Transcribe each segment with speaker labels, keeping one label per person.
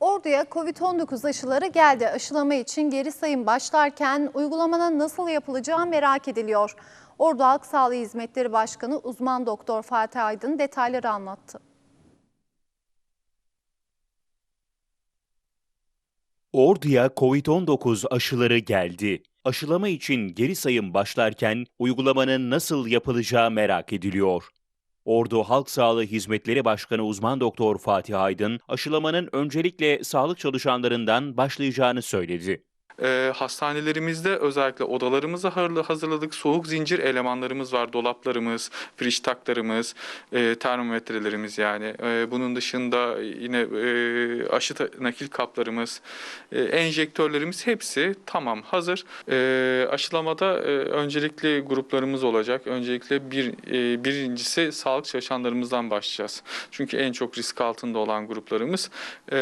Speaker 1: Ordu'ya Covid-19 aşıları geldi. Aşılama için geri sayım başlarken uygulamanın nasıl yapılacağı merak ediliyor. Ordu Halk Sağlığı Hizmetleri Başkanı uzman doktor Fatih Aydın detayları anlattı.
Speaker 2: Ordu'ya Covid-19 aşıları geldi. Aşılama için geri sayım başlarken uygulamanın nasıl yapılacağı merak ediliyor. Ordu Halk Sağlığı Hizmetleri Başkanı uzman doktor Fatih Aydın, aşılamanın öncelikle sağlık çalışanlarından başlayacağını söyledi.
Speaker 3: Ee, hastanelerimizde özellikle odalarımızı hazırla- hazırladık. Soğuk zincir elemanlarımız var. Dolaplarımız, friştaklarımız, e, termometrelerimiz yani. E, bunun dışında yine e, aşı nakil kaplarımız, e, enjektörlerimiz hepsi tamam hazır. E, aşılamada e, öncelikli gruplarımız olacak. Öncelikle bir e, birincisi sağlık çalışanlarımızdan başlayacağız. Çünkü en çok risk altında olan gruplarımız. E,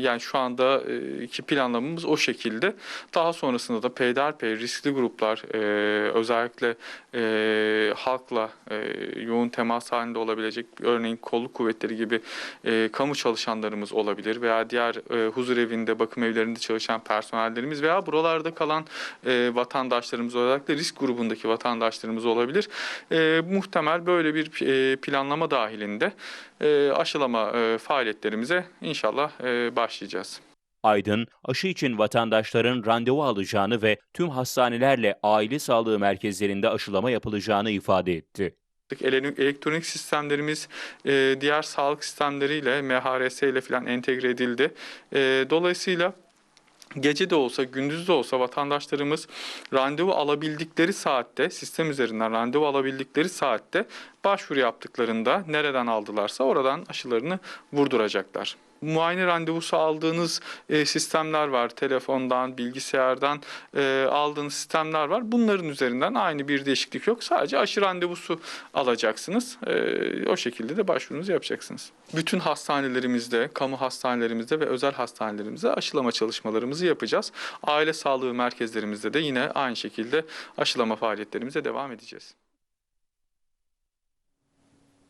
Speaker 3: yani şu anda e, planlamamız o şekilde. Daha sonrasında da peyderpey riskli gruplar e, özellikle e, halkla e, yoğun temas halinde olabilecek örneğin kolluk kuvvetleri gibi e, kamu çalışanlarımız olabilir veya diğer e, huzur evinde, bakım evlerinde çalışan personellerimiz veya buralarda kalan e, vatandaşlarımız da risk grubundaki vatandaşlarımız olabilir. E, muhtemel böyle bir e, planlama dahilinde e, aşılama e, faaliyetlerimize inşallah e, başlayacağız.
Speaker 2: Aydın, aşı için vatandaşların randevu alacağını ve tüm hastanelerle aile sağlığı merkezlerinde aşılama yapılacağını ifade etti.
Speaker 3: Ele- Elektronik sistemlerimiz e, diğer sağlık sistemleriyle, MHRS ile falan entegre edildi. E, dolayısıyla gece de olsa, gündüz de olsa vatandaşlarımız randevu alabildikleri saatte, sistem üzerinden randevu alabildikleri saatte başvuru yaptıklarında nereden aldılarsa oradan aşılarını vurduracaklar. Muayene randevusu aldığınız e, sistemler var. Telefondan, bilgisayardan e, aldığınız sistemler var. Bunların üzerinden aynı bir değişiklik yok. Sadece aşı randevusu alacaksınız. E, o şekilde de başvurunuzu yapacaksınız. Bütün hastanelerimizde, kamu hastanelerimizde ve özel hastanelerimizde aşılama çalışmalarımızı yapacağız. Aile sağlığı merkezlerimizde de yine aynı şekilde aşılama faaliyetlerimize devam edeceğiz.